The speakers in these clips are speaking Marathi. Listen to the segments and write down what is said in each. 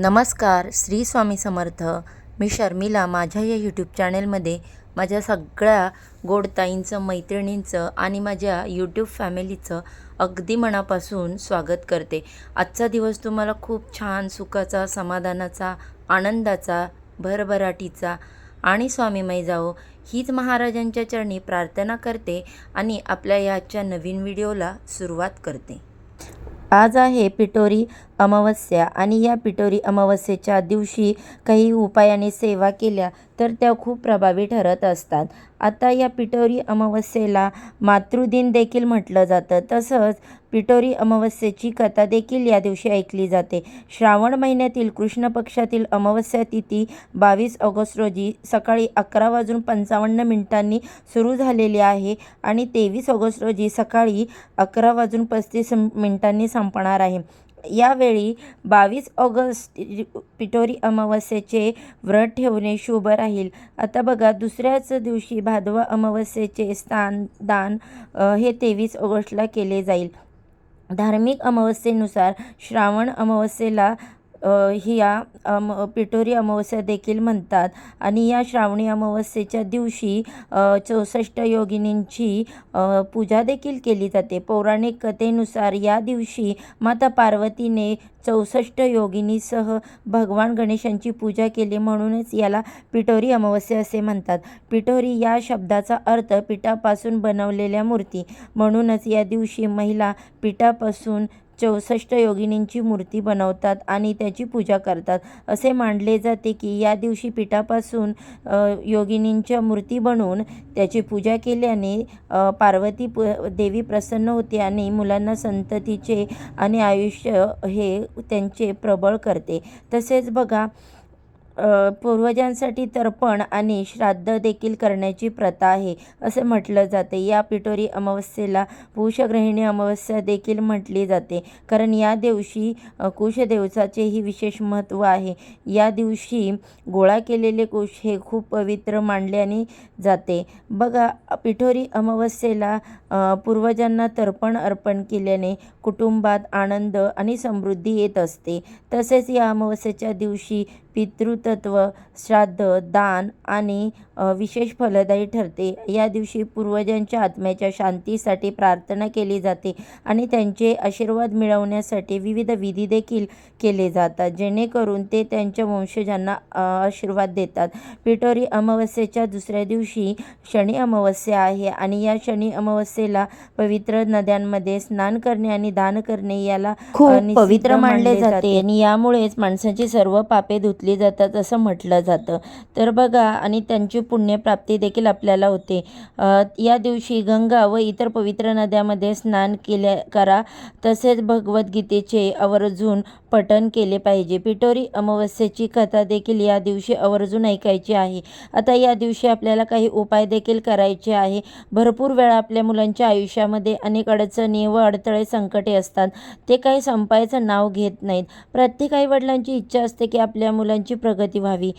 नमस्कार श्री स्वामी समर्थ. मी शर्मिला माझ्या या यूट्यूब चॅनेलमध्ये माझ्या सगळ्या गोडताईंचं मैत्रिणींचं आणि माझ्या यूट्यूब फॅमिलीचं अगदी मनापासून स्वागत करते. आजचा दिवस तुम्हाला खूप छान सुखाचा समाधानाचा आनंदाचा भरभराटीचा आणि स्वामीमय जावो. हीच महाराजांच्या चरणी प्रार्थना करते आणि आपल्या याच्या नवीन व्हिडिओला सुरुवात करते. आज आहे पिटोरी अमावस्या आणि या पिटोरी अमावस्येच्या दिवशी काही उपायाने सेवा केल्या तर त्या खूप प्रभावी ठरत असतात. आता या पिटोरी अमावस्येला मातृदिन देखील म्हटलं जातं. तसंच पिटोरी अमावस्येची कथा देखील या दिवशी ऐकली जाते. श्रावण महिन्यातील कृष्ण पक्षातील अमावस्या तिथी बावीस ऑगस्ट रोजी सकाळी अकरा वाजून पंचावन्न मिनिटांनी सुरू झालेली आहे आणि तेवीस ऑगस्ट रोजी सकाळी अकरा वाजून पस्तीस मिनिटांनी संपणार आहे. यावेळी बावीस ऑगस्ट पिटोरी अमावस्येचे व्रत ठेवणे शुभ राहील. आता बघा दुसऱ्याच दिवशी भादवा अमावस्येचे स्थान दान हे तेवीस ऑगस्टला केले जाईल. धार्मिक अमावस्येनुसार श्रावण अमावस्येला ही या अम पिठोरी अमावस्या देखील म्हणतात. आणि या श्रावणी अमावस्येच्या दिवशी चौसष्ट योगिनींची पूजा देखील केली जाते. पौराणिक कथेनुसार या दिवशी माता पार्वतीने चौसष्ट योगिनीसह भगवान गणेशांची पूजा केली म्हणूनच याला पिठोरी अमावस्या असे म्हणतात. पिठोरी या शब्दाचा अर्थ पिठापासून बनवलेल्या मूर्ती. म्हणूनच या दिवशी महिला पिठापासून चौसष्ट योगिनींची मूर्ती बनवतात आणि त्याची पूजा करतात. असे मानले जाते की या दिवशी पिठापासून योगिनींच्या मूर्ती बनवून त्याची पूजा केल्याने पार्वती प देवी प्रसन्न होते आणि मुलांना संततीचे आणि आयुष्य हे त्यांचे प्रबळ करते. तसेच बघा पूर्वजांसाठी तर्पण आणि श्राद्ध देखील करण्याची प्रथा आहे असे म्हटलं जाते. या पिठोरी अमावस्येला पुषग्रहिणी अमावस्या देखील म्हटली जाते. कारण या दिवशी कुशदेवसाचेही विशेष महत्त्व आहे. या दिवशी गोळा केलेले कुश हे खूप पवित्र मानल्याने जाते. बघा पिठोरी अमावस्येला पूर्वजांना तर्पण अर्पण केल्याने कुटुंबात आनंद आणि समृद्धी येत असते. तसेच या अमावस्येच्या दिवशी पितृतत्व श्राद्ध दान आणि विशेष फलदायी ठरते. या दिवशी पूर्वजांच्या आत्म्याच्या शांतीसाठी प्रार्थना केली जाते आणि त्यांचे आशीर्वाद मिळवण्यासाठी विविध विधी देखील केले जातात जेणेकरून ते त्यांच्या वंशजांना आशीर्वाद देतात. पिठोरी अमावस्येच्या दुसऱ्या दिवशी शनी अमावस्या आहे आणि या शनी अमावस्येला पवित्र नद्यांमध्ये स्नान करणे आणि दान करणे याला खूप पवित्र मानले जाते. आणि यामुळेच माणसाची सर्व पापे धुतली जातात असं म्हटलं जातं. तर बघा आणि त्यांची पुण्यप्राप्ती देखील आपल्याला होते. या दिवशी गंगा व इतर पवित्र नद्यामध्ये स्नान केल्या करा. तसेच भगवद्गीतेचे आवर्जून पठण केले पाहिजे. पिटोरी अमावस्येची कथा देखील या दिवशी आवर्जून ऐकायची आहे. आता या दिवशी आपल्याला काही उपाय देखील करायचे आहे. भरपूर वेळा आपल्या मुलांच्या आयुष्यामध्ये अनेक अडचणी व अडथळे संकटे असतात. ते काही संपायचं नाव घेत नाहीत. प्रत्येक आईवडिलांची इच्छा असते की आपल्या मुलांची प्रगती व्हावी.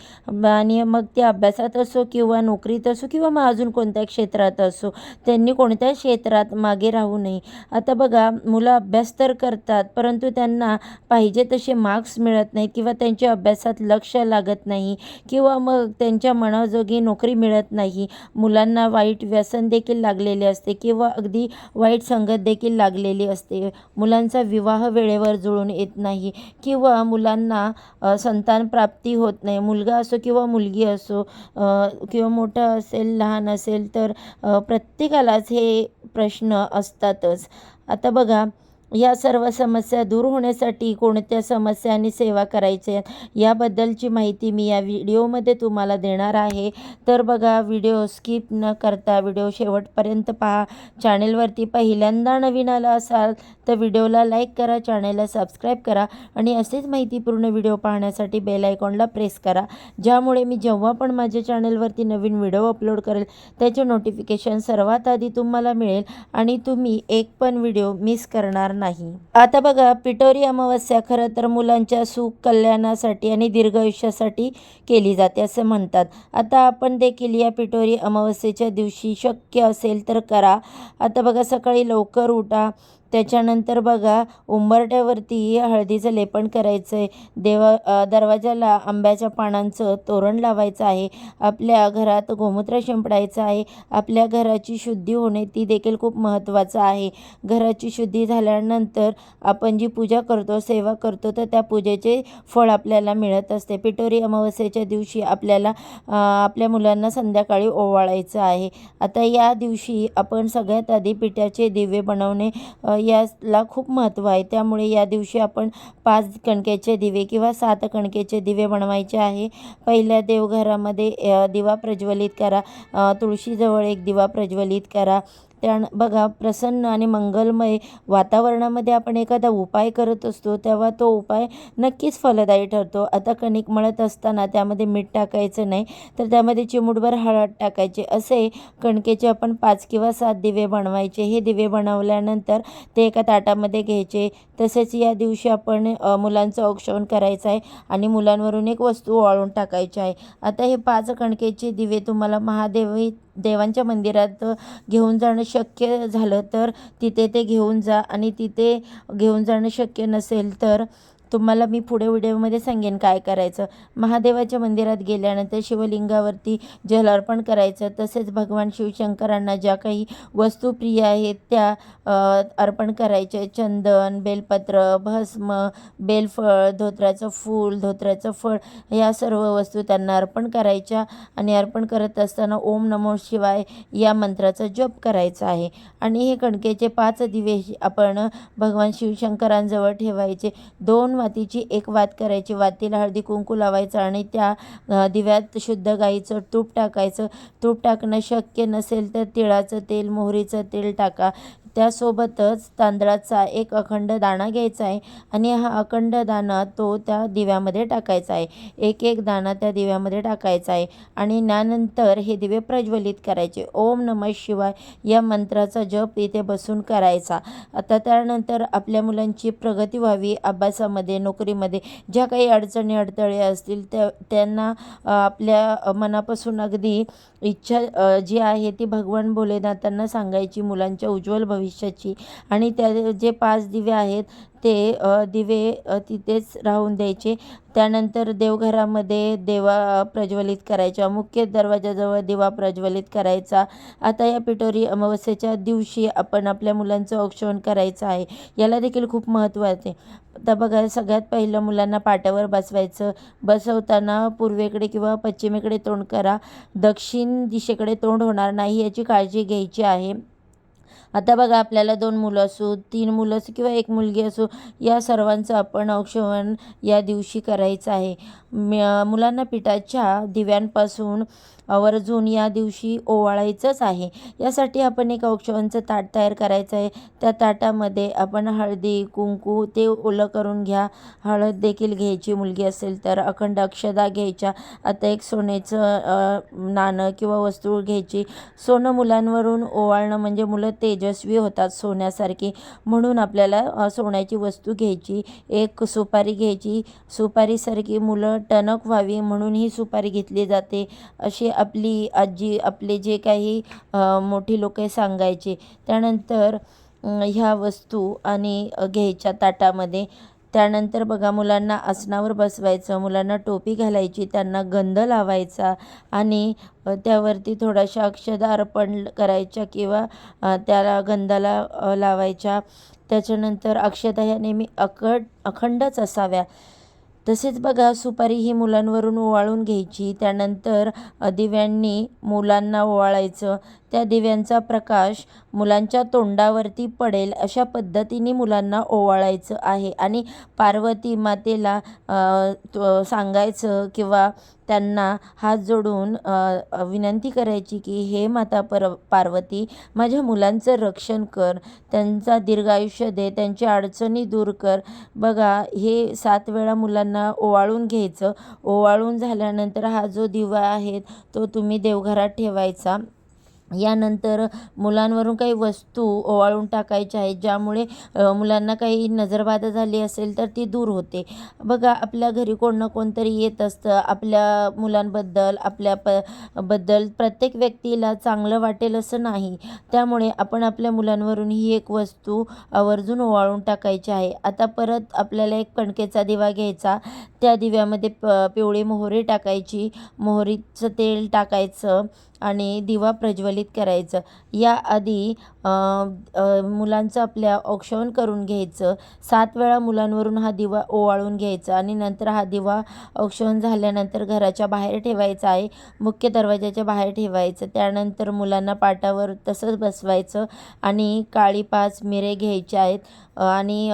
आणि मग ते अभ्यासात असो किंवा नोकरीत असो किंवा मग अजून कोणत्या क्षेत्रात असो त्यांनी कोणत्या क्षेत्रात मागे राहू नये. आता बघा मुलं अभ्यास तर करतात परंतु त्यांना पाहिजे तसे मार्क्स मिळत नाहीत किंवा त्यांच्या अभ्यासात लक्ष लागत नाही किंवा मग त्यांच्या मनाजोगी नोकरी मिळत नाही. मुलांना वाईट व्यसन देखील लागलेले असते किंवा अगदी वाईट संगत देखील लागलेली असते. मुलांचा विवाह वेळेवर जुळून येत नाही किंवा मुलांना संतान संतान प्राप्ती होत नाही. मुलगा असो किंवा मुलगी असो किंवा मोठं असेल लहान असेल तर प्रत्येकालाच हे प्रश्न असतातच. आता बघा या सर्व समस्या दूर होण्यासाठी कोणत्या समस्या आणि सेवा करायच्या याबद्दलची माहिती मी या व्हिडिओमध्ये तुम्हाला देणार आहे. तर बघा व्हिडिओ स्किप न करता व्हिडिओ शेवटपर्यंत पहा. चॅनेलवरती पहिल्यांदा नवीन आला असाल तर व्हिडिओला लाईक करा चॅनेलला सबस्क्राईब करा आणि असेच माहितीपूर्ण व्हिडिओ पाहण्यासाठी बेल आयकॉनला प्रेस करा. ज्यामुळे मी जेव्हा पण माझ्या चॅनेलवरती नवीन व्हिडिओ अपलोड करेल त्याचे नोटिफिकेशन सर्वात आधी तुम्हाला मिळेल आणि तुम्ही एक पण व्हिडिओ मिस करणार नाही. आता बघा पिटोरी अमावस्या खरं तर मुलांच्या सुख कल्याणासाठी आणि दीर्घ आयुष्यासाठी केली जाते असं म्हणतात. आता आपण देखील या पिटोरी अमावस्येच्या दिवशी शक्य असेल तर करा. आता बघा सकाळी लवकर उठा. त्याच्यानंतर बघा उंबरठ्यावरती हळदीचं लेपन करायचं आहे देवा दरवाजाला आंब्याच्या पानांचं तोरण लावायचं आहे. आपल्या घरात गोमूत्र शिंपडायचं आहे. आपल्या घराची शुद्धी होणे ती देखील खूप महत्त्वाचं आहे. घराची शुद्धी झाल्यानंतर आपण जी पूजा करतो सेवा करतो तर त्या पूजेचे फळ आपल्याला मिळत असते. पिठोरी अमावस्येच्या दिवशी आपल्याला आपल्या मुलांना संध्याकाळी ओवाळायचं आहे. आता या दिवशी आपण सगळ्यात आधी पिठाचे दिवे बनवणे याला खूप महत्त्व आहे. त्यामुळे या दिवशी आपण पाच कणकेचे दिवे किंवा सात कणकेचे दिवे बनवायचे आहे. पहिल्या देवघरामध्ये दिवा प्रज्वलित करा. तुळशीजवळ एक दिवा प्रज्वलित करा. त्या बघा प्रसन्न आणि मंगलमय वातावरणामध्ये आपण एखादा उपाय करत असतो तेव्हा तो उपाय नक्कीच फलदायी ठरतो. आता कणिक मळत असताना त्यामध्ये मीठ टाकायचं नाही तर त्यामध्ये चिमूटभर हळद टाकायचे. असे कणकेचे आपण पाच किंवा सात दिवे बनवायचे. हे दिवे बनवल्यानंतर ते एका ताटामध्ये घ्यायचे. तसेच या दिवशी आपण मुलांचं औक्षण करायचं आहे आणि मुलांवरून एक वस्तू वाळून टाकायची आहे. आता हे पाच कणकेचे दिवे तुम्हाला महादेवी देवांच्या मंदिरात घेऊन जाणं शक्य झालं तर तिथे ते घेऊन जा आणि तिथे घेऊन जाणं शक्य नसेल तर तुम्हाला मी पुढे व्हिडिओमध्ये सांगेन काय करायचं. महादेवाच्या मंदिरात गेल्यानंतर शिवलिंगावरती जल अर्पण करायचं. तसेच भगवान शिवशंकरांना ज्या काही वस्तू प्रिय आहेत त्या अर्पण करायचे. चंदन बेलपत्र भस्म बेलफळ धोत्राचं फूल धोत्राचं फळ या सर्व वस्तू त्यांना अर्पण करायच्या आणि अर्पण करत असताना ओम नमो शिवाय या मंत्राचा जप करायचा आहे. आणि हे कणकेचे पाच दिवे आपण भगवान शिवशंकरांजवळ ठेवायचे. दोन वातीची एक वात करायची. वातीला हळदी कुंकू लावायचं आणि त्या दिव्यात शुद्ध गाईचं तूप टाकायचं. तूप टाकणं शक्य नसेल तर तिळाचं तेल मोहरीचं तेल टाका. त्यासोबतच तांदळाचा एक अखंड दाणा घ्यायचा आहे आणि हा अखंड दाणा तो त्या दिव्यामध्ये टाकायचा आहे. एक एक दाणा त्या दिव्यामध्ये टाकायचा आहे आणि त्यानंतर हे दिवे प्रज्वलित करायचे. ओम नमः शिवाय या मंत्राचा जप इथे बसून करायचा. आता त्यानंतर आपल्या मुलांची प्रगती व्हावी. अभ्यासामध्ये नोकरीमध्ये ज्या काही अडचणी अडथळे असतील त्या त्यांना आपल्या मनापासून अगदी इच्छा जी आहे ती भगवान भोलेनाथांना सांगायची. मुलांच्या उज्ज्वल भविष्याची. आणि त्या जे पाच दिवे आहेत ते दिवे तिथेच राहून द्यायचे. त्यानंतर देवघरामध्ये देवा प्रज्वलित करायचा मुख्य दरवाजाजवळ दिवा प्रज्वलित करायचा. आता या पिठोरी अमावस्येच्या दिवशी आपण आपल्या मुलांचं औक्षण करायचं आहे. याला देखील खूप महत्त्व आहे आता बघा सगळ्यात पहिलं मुलांना पाट्यावर बसवायचं. बसवताना पूर्वेकडे किंवा पश्चिमेकडे तोंड करा. दक्षिण दिशेकडे तोंड होणार नाही याची काळजी घ्यायची आहे. आता बघा आपल्याला दोन मुलं असो तीन मुलं असो किंवा एक मुलगी असो या सर्वांचं आपण औक्षवण या दिवशी करायचं आहे. म मुलांना पिठाच्या दिव्यांपासून आवर्जून या दिवशी ओवाळायचंच आहे. यासाठी आपण एक औक्षवांचं ताट तयार करायचं आहे. त्या ताटामध्ये आपण हळदी कुंकू ते ओलं करून घ्या. हळद देखील घ्यायची मुलगी असेल तर अखंड अक्षदा घ्यायच्या. आता एक सोन्याचं नाणं किंवा वस्तू घ्यायची. सोनं मुलांवरून ओवाळणं म्हणजे मुलं तेजस्वी होतात सोन्यासारखे. म्हणून आपल्याला सोन्याची वस्तू घ्यायची एक सुपारी घ्यायची. सुपारीसारखी मुलं टणक व्हावी म्हणून ही सुपारी घेतली जाते. अशी आपली आजी आपले जे काही मोठी लोक सांगायचे. त्यानंतर ह्या वस्तू आणि घ्यायच्या ताटामध्ये त्यानंतर बघा मुलांना आसनावर बसवायचं मुलांना टोपी घालायची त्यांना गंध लावायचा आणि त्यावरती थोड्याशा अक्षदा अर्पण करायच्या किंवा त्याला गंधाला लावायच्या त्याच्यानंतर अक्षता ह्या नेहमी अकड अखंडच असाव्या. तसेच बघा सुपारी ही मुलांवरून ओवाळून घ्यायची. त्यानंतर दिव्यांनी मुलांना ओवाळायचं. त्या दिव्यांचा प्रकाश मुलांच्या तोंडावरती पडेल अशा पद्धतीने मुलांना ओवाळायचं आहे. आणि पार्वती मातेला सांगायचं किंवा त्यांना हात जोडून विनंती करायची की हे माता पर पार्वती माझ्या मुलांचं रक्षण कर त्यांचा दीर्घायुष्य दे त्यांच्या अडचणी दूर कर. बघा हे सात वेळा मुलांना ओवाळून घ्यायचं. ओवाळून झाल्यानंतर हा जो दिवा आहे तो तुम्ही देवघरात ठेवायचा. यानंतर मुलांवरून काही वस्तू ओवाळून टाकायच्या आहेत ज्यामुळे मुलांना काही नजरबाधा झाली असेल तर ती दूर होते. बघा आपल्या घरी कोण ना कोणतरी येत असतं. आपल्या मुलांबद्दल आपल्या प बद्दल प्रत्येक व्यक्तीला चांगलं वाटेल असं नाही. त्यामुळे आपण आपल्या मुलांवरून ही एक वस्तू आवर्जून ओवाळून टाकायची आहे. आता परत आपल्याला एक कणकेचा दिवा घ्यायचा. त्या दिव्यामध्ये प पिवळी मोहरी टाकायची. मोहरीचं तेल टाकायचं. आणि दिवा प्रज्वलित करायचं. याआधी मुलांचं आपल्या औक्षण करून घ्यायचं. सात वेळा मुलांवरून हा दिवा ओवाळून घ्यायचा आणि नंतर हा दिवा औक्षण झाल्यानंतर घराच्या बाहेर ठेवायचा आहे. मुख्य दरवाजाच्या बाहेर ठेवायचं. त्यानंतर मुलांना पाटावर तसंच बसवायचं आणि काळी पाच मिरे घ्यायचे आहेत. आणि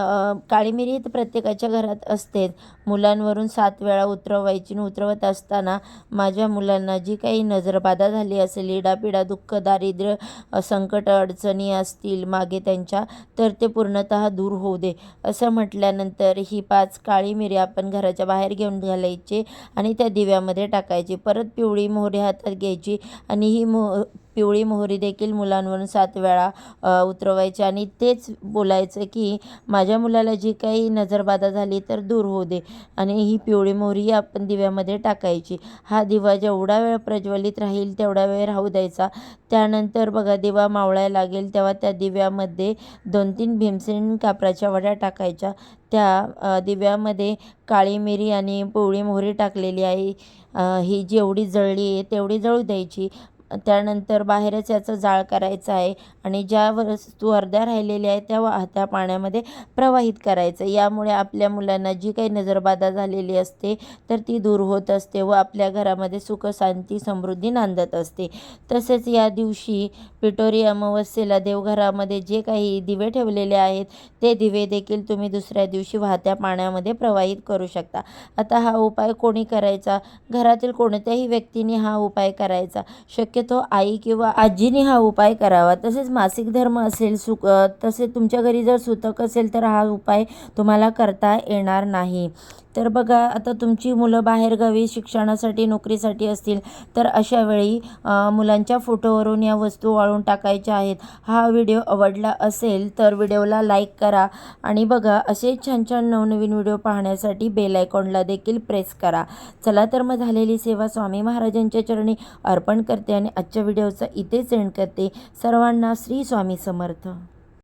काळी मिरी तर प्रत्येकाच्या घरात असतेच. मुलांवरून सात वेळा उतरवायची आणि उतरवत असताना माझ्या मुलांना जी काही नजरबाधा झाली असेल इडापिडा दुःख दारिद्र्य संकट अडचणी असतील मागे त्यांच्या तर ते पूर्णतः दूर होऊ दे. असं म्हटल्यानंतर ही पाच काळी मिरी आपण घराच्या बाहेर घेऊन घालायची आणि त्या दिव्यामध्ये टाकायची. परत पिवळी मोहरी हातात घ्यायची आणि ही मो पिवळी मोहरी देखील मुलांवरून सात वेळा उतरवायची आणि तेच बोलायचं की माझ्या मुलाला जी काही नजरबाधा झाली तर दूर होऊ दे आणि ही पिवळी मोहरी आपण दिव्यामध्ये टाकायची. हा दिवा जेवढा वेळ प्रज्वलित राहील तेवढा वेळ राहू द्यायचा. त्यानंतर बघा दिवा मावळायला लागेल तेव्हा त्या दिव्यामध्ये दोन तीन भीमसेन कापराच्या वड्या टाकायच्या. त्या दिव्यामध्ये काळी मिरी आणि पिवळी मोहरी टाकलेली आहे. ही जेवढी जळली आहे तेवढी जळू द्यायची. त्यानंतर बाहेरच याचं जाळ करायचं आहे आणि ज्या वस्तू अर्ध्या राहिलेल्या आहेत त्या वाहत्या पाण्यामध्ये प्रवाहित करायचं. यामुळे आपल्या मुलांना जी काही नजरबाधा झालेली असते तर ती दूर होत असते व आपल्या घरामध्ये सुख शांती समृद्धी नांदत असते. तसेच या दिवशी पिटोरी अमावस्येला देवघरामध्ये जे काही दिवे ठेवलेले आहेत ते दिवे देखील तुम्ही दुसऱ्या दिवशी वाहत्या पाण्यामध्ये प्रवाहित करू शकता. आता हा उपाय कोणी करायचा? घरातील कोणत्याही व्यक्तीने हा उपाय करायचा. शक्यतो आई किंवा आजीने हा उपाय करावा. तसेच मासिक धर्म असेल सुक तसे तुमच्या घरी जर सुतक असेल तर हा उपाय तुम्हाला करता येणार नाही. तर बघा आता तुमची मुलं बाहेरगावी शिक्षणासाठी नोकरीसाठी असतील तर अशावेळी मुलांच्या फोटोवरून या वस्तू वाळून टाकायच्या आहेत. हा व्हिडिओ आवडला असेल तर व्हिडिओला लाईक करा आणि बघा असे छान छान नवनवीन व्हिडिओ पाहण्यासाठी बेल आयकॉनला देखील प्रेस करा. चला तर मग झालेली सेवा स्वामी महाराजांच्या चरणी अर्पण करते आणि आजच्या व्हिडिओचा इथेच एंड करते. सर्वांना श्री स्वामी समर्थ.